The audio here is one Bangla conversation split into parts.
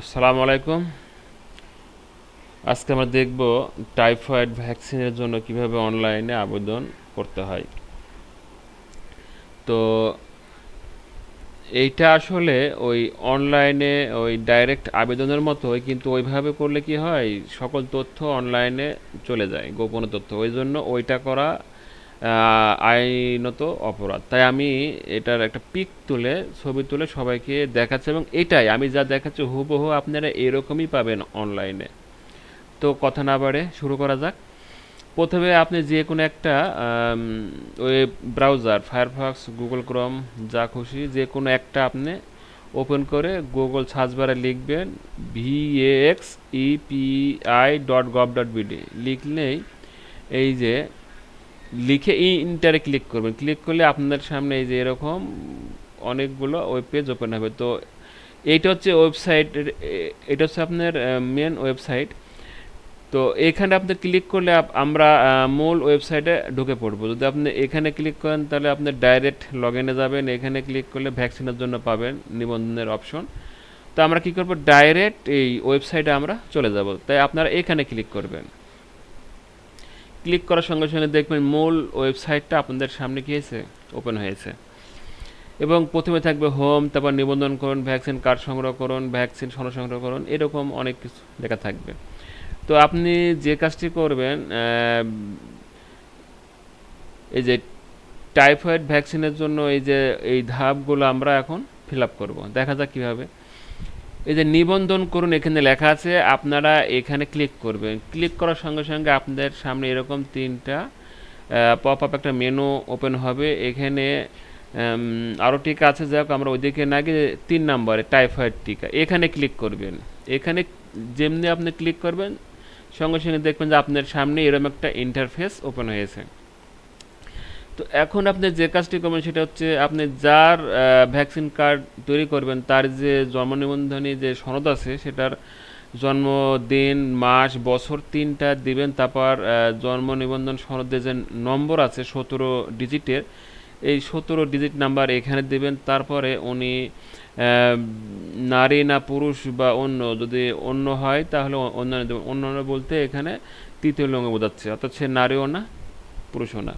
আসসালামু আলাইকুম। আজকে আমরা দেখব টাইফয়েড ভ্যাকসিনের জন্য কীভাবে অনলাইনে আবেদন করতে হয়। তো এইটা আসলে ওই অনলাইনে ওই ডাইরেক্ট আবেদনের মতোই, কিন্তু ওইভাবে করলে কি হয়, সকল তথ্য অনলাইনে চলে যায়, গোপন তথ্য। ওই জন্য ওইটা করা আইনত অপরাধ। তাই আমি এটার একটা পিক তুলে, ছবি তুলে সবাইকে দেখাচ্ছি এবং এটাই, আমি যা দেখাচ্ছি হুবহু আপনারা এরকমই পাবেন অনলাইনে। তো কথা না বাড়ে, শুরু করা যাক। প্রথমে আপনি যে কোনো একটা web browser Firefox Google Chrome যা খুশি, যে কোনো একটা আপনি ওপেন করে গুগল সার্চ বারে লিখবেন VX EPI dot gov dot BD লিখলেই এই যে লিখে ই ইন্টারে ক্লিক করবেন। ক্লিক করলে আপনার সামনে এই যে এরকম অনেকগুলো ওয়েব পেজ ওপেন হবে। তো এইটা হচ্ছে ওয়েবসাইট এটা হচ্ছে আপনার মেন ওয়েবসাইট তো এখানে আপনি ক্লিক করলে আমরা মূল ওয়েবসাইটে ঢুকে পড়ব। যদি আপনি এখানে ক্লিক করেন, তাহলে আপনি ডাইরেক্ট লগ ইনে যাবেন। এখানে ক্লিক করলে ভ্যাকসিনের জন্য পাবেন নিবন্ধনের অপশন তো আমরা কি করব? ডাইরেক্ট এই ওয়েবসাইটে আমরা চলে যাব। তাই আপনারা এখানে ক্লিক করবেন। ক্লিক করার সঙ্গে সঙ্গে দেখবেন মূল ওয়েবসাইটটা আপনাদের সামনে কি হয়েছে? ওপেন হয়েছে। এবং প্রথমে থাকবে হোম তারপর নিবন্ধন করুন ভ্যাকসিন কার্ড সংগ্রহ করুন ভ্যাকসিন সনদ সংগ্রহ করুন, এরকম অনেক কিছু লেখা থাকবে। তো আপনি যে কাজটি করবেন এই যে টাইফয়েড ভ্যাকসিনের জন্য এই যে, এই ধাপগুলো আমরা এখন ফিল আপ করব। দেখা যাক কীভাবে। এই যে নিবন্ধন করুন, এখানে লেখা আছে, আপনারা এখানে ক্লিক করবেন। ক্লিক করার সঙ্গে সঙ্গে আপনাদের সামনে এরকম তিনটা পপ আপ একটা মেনু ওপেন হবে। এখানে আরও টিকা আছে, যাই হোক, আমরা ওইদিকে না গিয়ে তিন নম্বরে টাইফয়েড টিকা, এখানে ক্লিক করবেন। এখানে যেমনি আপনি ক্লিক করবেন, সঙ্গে সঙ্গে দেখবেন যে আপনার সামনে এরকম একটা ইন্টারফেস ওপেন হয়েছে। তো এখন আপনি যে কাজটি করবেন সেটা হচ্ছে আপনি যার ভ্যাকসিন কার্ড তৈরি করবেন, তার যে জন্ম নিবন্ধনী যে সনদ আছে সেটার জন্মদিন মাস, বছর তিনটা দিবেন, তারপর জন্ম নিবন্ধন সনদের যে নম্বর আছে সতেরো ডিজিটের, এই সতেরো ডিজিট নাম্বার এখানে দিবেন, তারপরে উনি নারী না পুরুষ বা অন্য, যদি অন্য হয় তাহলে অন্যান্য অন্যান্য বলতে এখানে তৃতীয় লিঙ্গ বোঝাচ্ছে, অর্থাৎ সে নারীও না, পুরুষও না।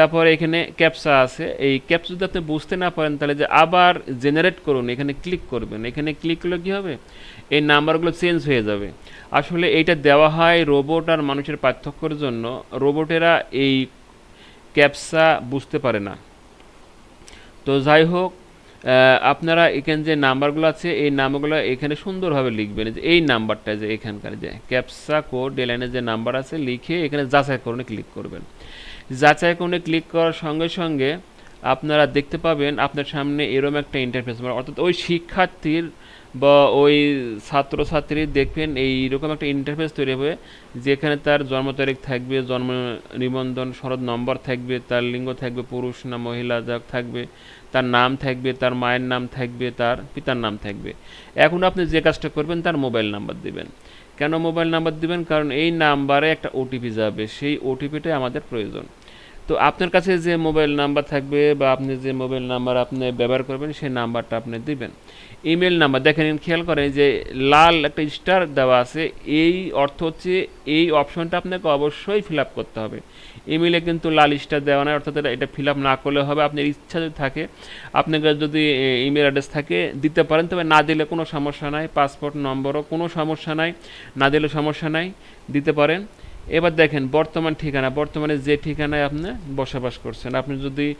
তারপরে এখানে ক্যাপসা আছে। এই ক্যাপসা যদি আপনি বুঝতে না পারেন, তাহলে যে আবার জেনারেট করুন, এখানে ক্লিক করবেন। এখানে ক্লিক করলে কী হবে? এই নাম্বারগুলো চেঞ্জ হয়ে যাবে। আসলে এইটা দেওয়া হয় রোবট আর মানুষের পার্থক্যের জন্য। রোবটেরা এই ক্যাপসা বুঝতে পারে না। তো যাই হোক আপনারা এখানে যে নাম্বারগুলো আছে, এই নাম্বারগুলো এখানে সুন্দরভাবে লিখবেন। যে এই নাম্বারটা যে এখানকার যে ক্যাপসা কোড এলাইনে যে নাম্বার আছে, লিখে এখানে যাচাই করুন ক্লিক করবেন। যাচাই করুন ক্লিক করার সঙ্গে সঙ্গে আপনারা দেখতে পাবেন আপনার সামনে এরম একটা ইন্টারফেস অর্থাৎ ওই শিক্ষার্থীর বা ওই ছাত্রছাত্রী দেখবেন এইরকম একটা ইন্টারফেস তৈরি হবে, যেখানে তার জন্ম তারিখ থাকবে, জন্ম নিবন্ধন সনদ নম্বর থাকবে, তার লিঙ্গ থাকবে, পুরুষ না মহিলা যা থাকবে, তার নাম থাকবে, তার মায়ের নাম থাকবে, তার পিতার নাম থাকবে। এখন আপনি যে কাজটা করবেন তার মোবাইল নাম্বার দিবেন। কেন মোবাইল নাম্বার দিবেন? কারণ এই নাম্বারে একটা ওটিপি যাবে, সেই ওটিপিটাই আমাদের প্রয়োজন। তো আপনার কাছে যে মোবাইল নাম্বার থাকবে বা আপনি যে মোবাইল নাম্বার আপনি ব্যবহার করবেন, সেই নাম্বারটা আপনি দিবেন। ইমেল নাম্বার, দেখেন, খেয়াল করেন যে লাল একটা স্টার দেওয়া আছে, এই অর্থ হচ্ছে এই অপশনটা আপনাকে অবশ্যই ফিল করতে হবে। ইমেলে কিন্তু লাল স্টার দেওয়া নয় অর্থাৎ এটা- ফিল না করলে হবে, আপনার ইচ্ছা যদি থাকে আপনার যদি ইমেল অ্যাড্রেস থাকে, দিতে পারেন, তবে না দিলে কোনো সমস্যা নাই পাসপোর্ট নম্বরও কোনো সমস্যা নাই, না দিলে সমস্যা নাই, দিতে পারেন। এবার দেখেন, বর্তমান ঠিকানা, বর্তমানে যে ঠিকানায় আপনি বসবাস করছেন, আপনি যদি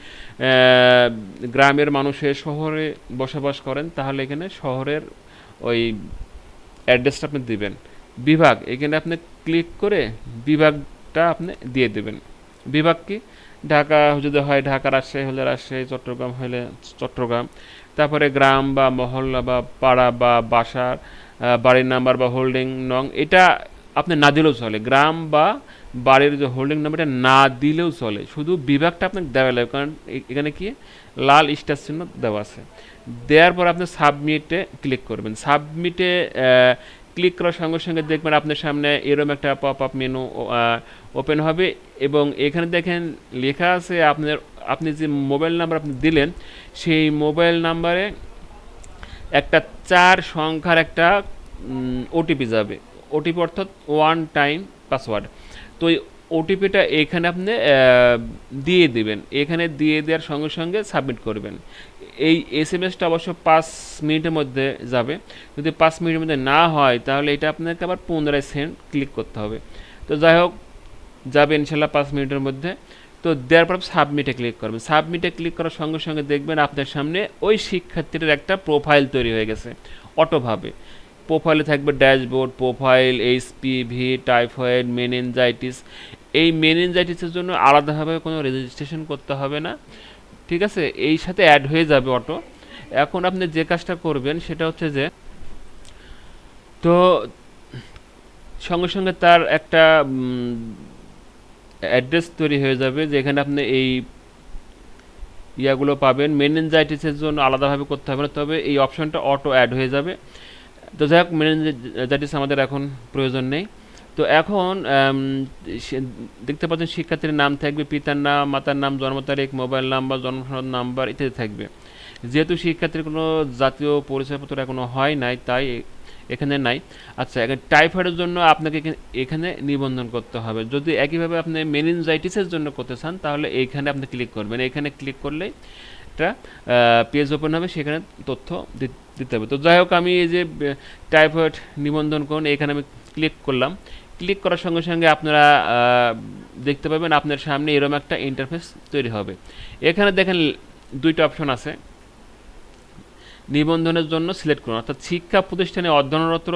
গ্রামের মানুষের শহরে বসবাস করেন, তাহলে এখানে শহরের ওই অ্যাড্রেসটা আপনি দিবেন। বিভাগ, এখানে আপনি ক্লিক করে বিভাগটা আপনি দিয়ে দেবেন। বিভাগ কি? ঢাকা যদি হয়, ঢাকা, রাজশাহী হলে রাজশাহী, চট্টগ্রাম হলে চট্টগ্রাম। তারপরে গ্রাম বা মহল্লা বা পাড়া বা বাসার বাড়ির নাম্বার বা হোল্ডিং নং, এটা আপনি না দিলেও চলে। গ্রাম বা বাড়ির যে হোল্ডিং নাম্বারটা না দিলেও চলে। শুধু বিভাগটা আপনাকে দেওয়া লাগবে কারণ এখানে কি? লাল স্টার চিহ্ন দেওয়া আছে। দেওয়ার পর আপনি সাবমিটে ক্লিক করবেন। সাবমিটে ক্লিক করার সঙ্গে সঙ্গে দেখবেন আপনার সামনে এরম একটা পপ আপ মেনু ওপেন হবে এবং এখানে দেখেন লেখা আছে আপনার, আপনি যে মোবাইল নাম্বার আপনি দিলেন, সেই মোবাইল নাম্বারে একটা চার সংখ্যার একটা ওটিপি যাবে। ওটিপি অর্থাৎ ওয়ান টাইম পাসওয়ার্ড তো এই ওটিপিটা এখানে আপনি দিয়ে দিবেন। এখানে দিয়ে দেওয়ার সঙ্গে সঙ্গে সাবমিট করবেন। এই এস এম এসটা অবশ্য পাঁচ মিনিটের মধ্যে যাবে। যদি পাঁচ মিনিটের মধ্যে না হয়, তাহলে এটা আপনাকে আবার পুনরায় সেন্ড ক্লিক করতে হবে। তো যাই হোক, যাবে ইনশাল্লাহ পাঁচ মিনিটের মধ্যে। তো দেওয়ার পর সাবমিটে ক্লিক করবেন। সাবমিটে ক্লিক করার সঙ্গে সঙ্গে দেখবেন আপনার সামনে ওই শিক্ষার্থীর একটা প্রোফাইল তৈরি হয়ে গেছে অটোভাবে প্রোফাইলে থাকবে dashboard profile HPV typhoid meningitis এই মেনেনজাইটিসের জন্য আলাদাভাবে কোনো রেজিস্ট্রেশন করতে হবে না। ঠিক আছে? এই সাথে অ্যাড হয়ে যাবে অটো এখন আপনি যে কাজটা করবেন সেটা হচ্ছে যে, তো সঙ্গে সঙ্গে তার একটা অ্যাড্রেস তৈরি হয়ে যাবে যেখানে আপনি এই ইয়াগুলো পাবেন। মেনেনজাইটিসের জন্য আলাদাভাবে করতে হবে না, তবে এই অপশনটা অটো অ্যাড হয়ে যাবে। তো যাই হোক মেনেনজাইটিস আমাদের এখন প্রয়োজন নেই। তো এখন দেখতে পাচ্ছেন শিক্ষার্থীর নাম থাকবে, পিতার নাম, মাতার নাম, জন্ম তারিখ, মোবাইল নাম্বার, জন্মসনদ নাম্বার ইত্যাদি থাকবে। যেহেতু শিক্ষার্থীর কোনো জাতীয় পরিচয়পত্র এখনও হয় নাই, তাই এখানে নাই। আচ্ছা এখানে টাইফয়েডের জন্য আপনাকে এখানে- নিবন্ধন করতে হবে। যদি একইভাবে আপনি মেনিনজাইটিসের জন্য করতে চান, তাহলে এইখানে আপনি ক্লিক করবেন। এখানে ক্লিক করলেই একটা পেজ ওপেন হবে, সেখানে তথ্য দিতে হবে। তো যাই হোক, আমি এই যে টাইফয়েড নিবন্ধন করুন, এখানে আমি ক্লিক করলাম। ক্লিক করার সঙ্গে সঙ্গে আপনারা দেখতে পাবেন আপনার সামনে এরকম একটা ইন্টারফেস তৈরি হবে। এখানে দেখেন দুইটা অপশন আছে। নিবন্ধনের জন্য সিলেক্ট করুন। অর্থাৎ শিক্ষা প্রতিষ্ঠানে অধ্যয়নরত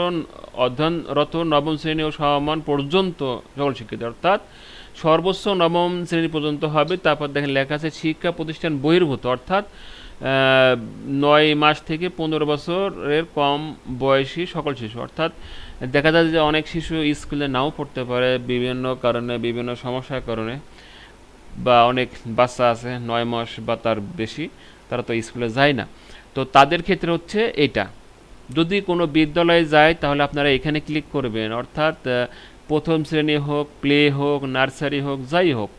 অধ্যয়নরত নবম শ্রেণি ও সমমান পর্যন্ত সকল শিক্ষিত অর্থাৎ সর্বোচ্চ নবম শ্রেণি পর্যন্ত হবে। তারপর দেখেন লেখা আছে, শিক্ষা প্রতিষ্ঠান বহির্ভূত অর্থাৎ নয় মাস থেকে পনেরো বছরের কম বয়সী সকল শিশু। অর্থাৎ দেখা যায় যে অনেক শিশু স্কুলে নাও পড়তে পারে বিভিন্ন কারণে, বিভিন্ন সমস্যার কারণে, বা অনেক বাচ্চা আছে নয় মাস বা তার বেশি, তারা তো স্কুলে যায় না। তো তাদের ক্ষেত্রে হচ্ছে এটা। যদি কোনো বিদ্যালয়ে যায়, তাহলে আপনারা এখানে ক্লিক করবেন। অর্থাৎ প্রথম শ্রেণি হোক, প্লে হোক, নার্সারি হোক, যাই হোক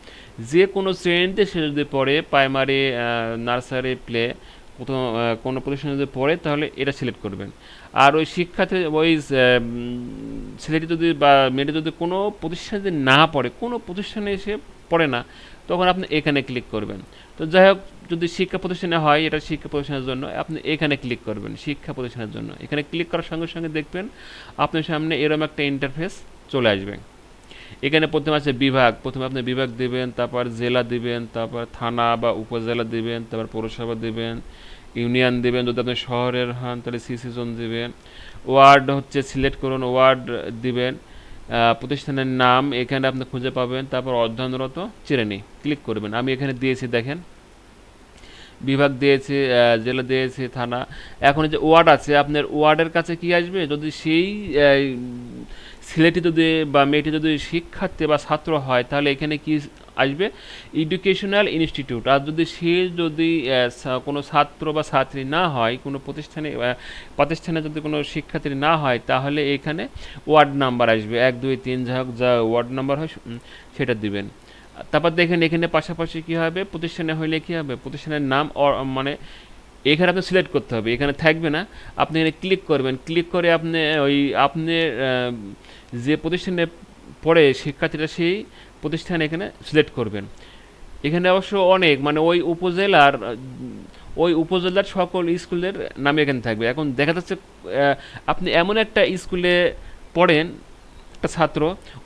যে কোনো শ্রেণীতে সে যদি পড়ে প্রাইমারি নার্সারি প্লে প্রথম কোনো প্রতিষ্ঠানে যদি পড়ে, তাহলে এটা সিলেক্ট করবেন। আর ওই শিক্ষার্থী, ওই ছেলেটি যদি বা মেয়েটি যদি কোনো প্রতিষ্ঠানে যদি না পড়ে, কোনো প্রতিষ্ঠানে এসে পড়ে না, তখন আপনি এখানে ক্লিক করবেন। তো যাই হোক, যদি শিক্ষা প্রতিষ্ঠানে হয়, এটা শিক্ষা প্রতিষ্ঠানের জন্য, আপনি এখানে ক্লিক করবেন, শিক্ষা প্রতিষ্ঠানের জন্য। এখানে ক্লিক করার সঙ্গে সঙ্গে দেখবেন, আপনার সামনে এরকম একটা ইন্টারফেস চলে আসবে। এখানে প্রথমে আছে বিভাগ। প্রথমে আপনি বিভাগ দিবেন, তারপর জেলা দিবেন, তারপর থানা বা উপজেলা দিবেন, তারপর পৌরসভা দিবেন, ইউনিয়ন দিবেন, যদি আপনি শহরের হন তাহলে সিসি জোন দিবেন। ওয়ার্ড হচ্ছে সিলেক্ট করুন, ওয়ার্ড দিবেন প্রতিষ্ঠানের নাম, এখানে আপনি খুঁজে পাবেন, তারপর অধ্যয়নরত শ্রেণি, ক্লিক করবেন। আমি এখানে দিয়েছি, দেখেন। বিভাগ দিয়েছে জেলা দিয়েছে, থানা। এখন যে ওয়ার্ড আছে, আপনার ওয়ার্ডের কাছে কি আসবে? যদি সেই ছেলেটি যদি বা মেয়েটি যদি শিক্ষার্থী বা ছাত্র হয়, তাহলে এখানে কি আসবে? এডুকেশনাল ইনস্টিটিউট আর যদি সে যদি কোনো ছাত্র বা ছাত্রী না হয়, কোনো প্রতিষ্ঠানে প্রতিষ্ঠানে যদি কোনো শিক্ষার্থী না হয়, তাহলে এখানে ওয়ার্ড নাম্বার আসবে। এক, দুই, তিন, যা হোক যা ওয়ার্ড নাম্বার হয় সেটা দিবেন। তারপর দেখেন, এখানে পাশাপাশি কি হবে? প্রতিষ্ঠানে হইলে কি হবে? প্রতিষ্ঠানের নাম মানে এখানে আপনি সিলেক্ট করতে হবে। এখানে থাকবে না, আপনি এখানে ক্লিক করবেন। ক্লিক করে আপনি, ওই আপনি যে প্রতিষ্ঠানে পড়ে শিক্ষার্থীরা সেই প্রতিষ্ঠান এখানে সিলেক্ট করবেন। এখানে অবশ্য অনেক মানে ওই উপজেলার ওই উপজেলার সকল স্কুলের নাম এখানে থাকবে। এখন দেখা যাচ্ছে আপনি এমন একটা স্কুলে পড়েন, একটা ছাত্র,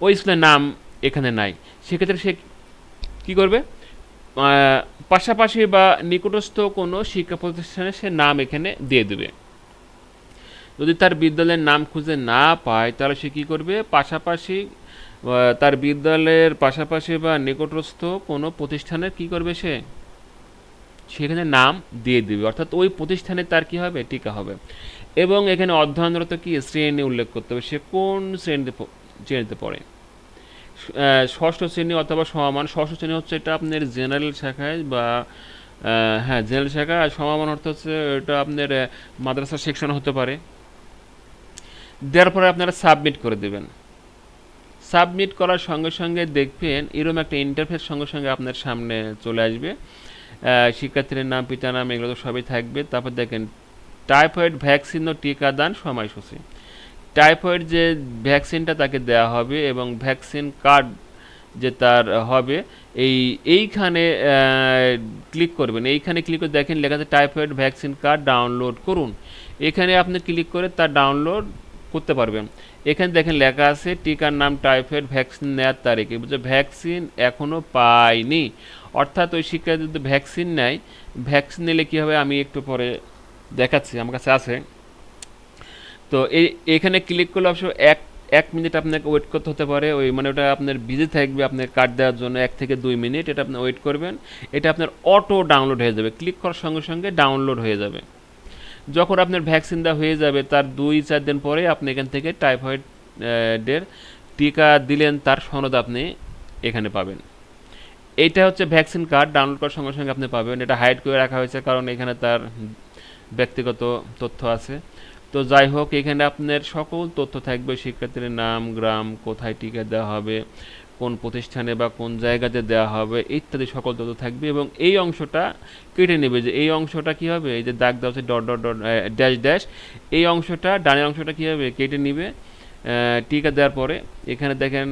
ওই স্কুলের নাম এখানে নাই। সেক্ষেত্রে সে কী করবে? পাশাপাশি বা নিকটস্থ কোনো শিক্ষা প্রতিষ্ঠানে সে নাম এখানে দিয়ে দেবে। যদি তার বিদ্যালয়ের নাম খুঁজে না পায়, তাহলে সে কী করবে? পাশাপাশি তার বিদ্যালয়ের পাশাপাশি বা নিকটস্থ কোনো প্রতিষ্ঠানের কি করবে সে? সেখানে নাম দিয়ে দিবে। অর্থাৎ ওই প্রতিষ্ঠানে তার কি হবে? টিকা হবে। এবং এখানে অধ্যয়নরত কি শ্রেণি উল্লেখ করতে হবে? সে কোন শ্রেণীতে শ্রেণীতে পড়ে? ষষ্ঠ শ্রেণি অথবা সমান ষষ্ঠ শ্রেণি হচ্ছে এটা আপনার জেনারেল শাখায় বা হ্যাঁ জেনারেল শাখা। আর সমান অর্থ হচ্ছে এটা আপনার মাদ্রাসা সেকশন হতে পারে। দেওয়ার পরে আপনারা সাবমিট করে দেবেন। সাবমিট করার সঙ্গে সঙ্গে দেখবেন এরকম একটা ইন্টারফেস সঙ্গে সঙ্গে আপনার সামনে চলে আসবে। শিক্ষার্থীর নাম পিতা নাম, এগুলো তো সবই থাকবে। তারপর দেখেন টাইফয়েড ভ্যাকসিন ও টিকাদান সময়সূচি। টাইফয়েড যে ভ্যাকসিনটা তাকে দেওয়া হবে এবং ভ্যাকসিন কার্ড যে তার হবে, এই, এইখানে ক্লিক করবেন। এইখানে ক্লিক করে দেখেন লেখা আছে টাইফয়েড ভ্যাকসিন কার্ড ডাউনলোড করুন। এখানে আপনি ক্লিক করে তার ডাউনলোড করতে পারবেন। এখানে দেখেন লেখা আছে, টিকার নাম টাইফয়েড ভ্যাকসিন নেওয়ার তারিখ। বুঝে ভ্যাকসিন এখনও পায়নি অর্থাৎ ওই শিক্ষার্থী যদি ভ্যাকসিন নেয় ভ্যাকসিন নিলে কী হবে আমি একটু পরে দেখাচ্ছি, আমার কাছে আছে। তো এই, এখানে ক্লিক করলে অবশ্য এক এক মিনিট আপনাকে ওয়েট করতে হতে পারে। ওই মানে ওটা আপনার বিজি থাকবে, আপনার কার্ড দেওয়ার জন্য এক থেকে দুই মিনিট এটা আপনি ওয়েট করবেন। এটা আপনার অটো ডাউনলোড হয়ে যাবে। ক্লিক করার সঙ্গে সঙ্গে ডাউনলোড হয়ে যাবে। যখন আপনার ভ্যাকসিন দেওয়া হয়ে যাবে, তার দুই, চার দিন পরে আপনি এখান থেকে টাইফয়েড ডের টিকা দিলেন, তার সনদ আপনি এখানে পাবেন। এটা হচ্ছে ভ্যাকসিন কার্ড ডাউনলোড করার সঙ্গে সঙ্গে আপনি পাবেন। এটা হাইড করে রাখা হয়েছে, কারণ এখানে তার ব্যক্তিগত তথ্য আছে। তো যাই হোক, এখানে আপনার সকল তথ্য থাকবে। শিক্ষার্থীর নাম, গ্রাম, কোথায় টিকা দেওয়া হবে, কোন প্রতিষ্ঠানে বা কোন জায়গাতে দেওয়া হবে, ইত্যাদি সকল তথ্য থাকবে এবং এই অংশটা কেটে নেবে যে এই অংশটা কি হবে? এই যে দাগ দেওয়া হচ্ছে dot dot dot dash dash, এই অংশটা, ডানের অংশটা কি হবে? কেটে নেবে। টিকা দেওয়ার পরে এখানে দেখেন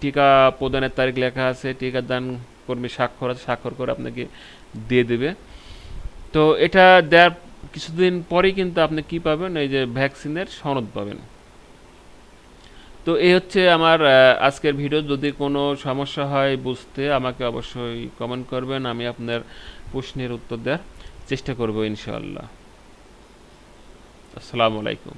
টিকা প্রদানের তারিখ লেখা আছে, টিকা দান কর্মী স্বাক্ষর আছে, স্বাক্ষর করে আপনাকে দিয়ে দেবে। তো এটা দেওয়ার কিছুদিন পরে কিন্তু আপনি কি পাবেন? এই যে ভ্যাকসিনের সনদ পাবেন। তো এই হচ্ছে আমার আজকের ভিডিও। যদি কোনো সমস্যা হয় বুঝতে আমাকে অবশ্যই কমেন্ট করবেন। আমি আপনার প্রশ্নের উত্তর দেওয়ার চেষ্টা করব ইনশাআল্লাহ। আসসালামু আলাইকুম।